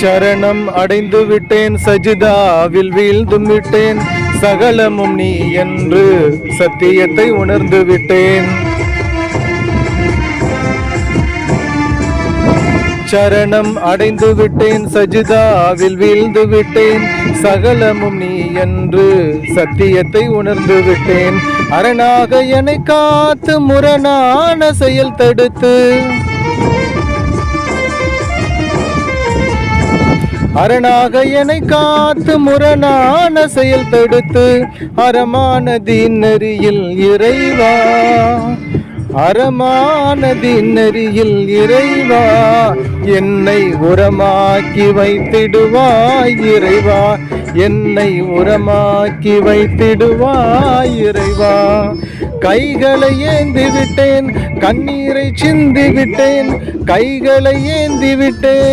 சரணம் அடைந்து விட்டேன் சஜிதாவில் வீழ்ந்து விட்டேன். சகலமும் நீ என்று சத்தியத்தை உணர்ந்து விட்டேன். சரணம் அடைந்து விட்டேன் சஜிதாவில் வீழ்ந்து விட்டேன். சகலமும் நீ என்று சத்தியத்தை உணர்ந்து விட்டேன். அரணாக என்னை காத்து முரணான செயல் தடுத்து. அரணாக என்னை காத்து முரணான செயல் தடுத்து அறமான இறைவா. அறமான தீநெறியில் இறைவா என்னை உரமாக்கி வைத்திடுவாய் இறைவா. என்னை உரமாக்கி வைத்திடுவாய் இறைவா. கைகளை ஏந்தி விட்டேன் கண்ணீரை சிந்தி விட்டேன் கைகளை ஏந்தி விட்டேன்.